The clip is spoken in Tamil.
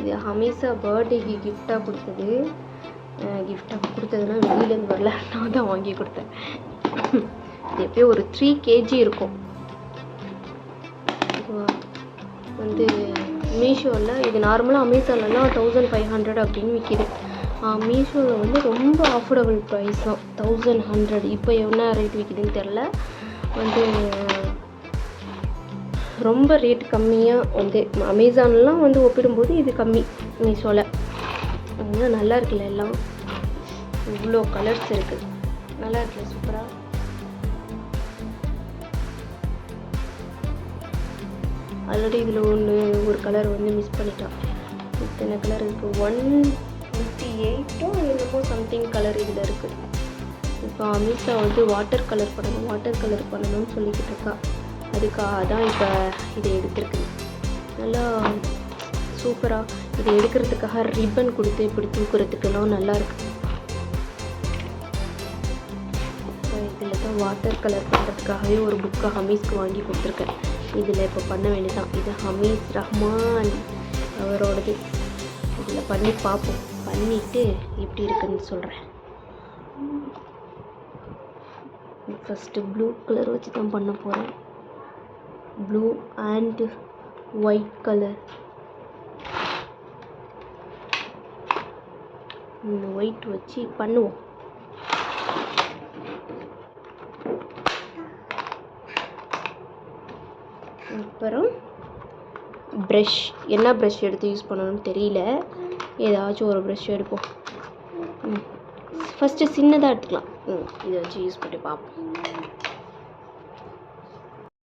இது ஹமீஸா பர்த்டேக்கு கிஃப்டாக கொடுத்தது. கிஃப்டாக கொடுத்ததுன்னா வெளியிலேருந்து வரல. நான் தான் வாங்கி கொடுத்தேன். இது எப்படியும் ஒரு த்ரீ கேஜி இருக்கும். வந்து மீஷோவில் இது நார்மலாக அமேசான்லலாம் தௌசண்ட் ஃபைவ் ஹண்ட்ரட் அப்படின்னு விற்கிது மீஷோவில் வந்து ரொம்ப அஃபோர்டபுள் ப்ரைஸ் தான். தௌசண்ட் ஹண்ட்ரட் இப்போ என்ன ரேட் விற்கிதுன்னு தெரில வந்து ரொம்ப ரேட் கம்மியாக வந்து அமேசான்லாம் வந்து ஒப்பிடும்போது இது கம்மி நீ சொல்ல. ஆனால் நல்லா இருக்குல்ல எல்லாம்? இவ்வளோ கலர்ஸ் இருக்குது நல்லா இருக்குல்ல சூப்பராக ஆல்ரெடி இதில் ஒன்று ஒரு கலர் வந்து மிஸ் பண்ணிட்டான் இத்தனை கலர் இருக்குது ஒன் ஃபிஃப்டி எயிட்டோ என்னமோ சம்திங் கலர் இதில் இருக்குது இப்போ அமிஷா வந்து வாட்டர் கலர் பண்ணணும் வாட்டர் கலர் பண்ணணும்னு சொல்லிக்கிட்டு இருக்கா. அதுக்காக தான் இப்போ இதை எடுத்துருக்கேன். நல்லா சூப்பராக இதை எடுக்கிறதுக்காக ரிப்பன் கொடுத்து இப்படி தூக்குறதுக்கெல்லாம் நல்லாயிருக்கு இதில் தான் வாட்டர் கலர் பண்ணுறதுக்காகவே ஒரு புக்கை ஹமீஸ்க்கு வாங்கி கொடுத்துருக்கேன். இதில் இப்போ பண்ண வேண்டியதான் இது ஹமீஸ் ரஹ்மான் அவரோடது. இதில் பண்ணி பார்ப்போம். பண்ணிவிட்டு எப்படி இருக்குன்னு சொல்கிறேன் ஃபஸ்ட்டு ப்ளூ கலர் வச்சு தான் பண்ண போகிறேன் ப்ளூ அண்ட் ஒயிட் கலர் இந்த ஒயிட் வச்சு பண்ணுவோம். அப்புறம் ப்ரஷ் என்ன ப்ரஷ் எடுத்து யூஸ் பண்ணணும்னு தெரியல. ஏதாச்சும் ஒரு ப்ரஷ் எடுப்போம். ம். ஃபஸ்ட்டு சின்னதாக எடுத்துக்கலாம். ம் இதை வச்சு யூஸ் பண்ணி பார்ப்போம்.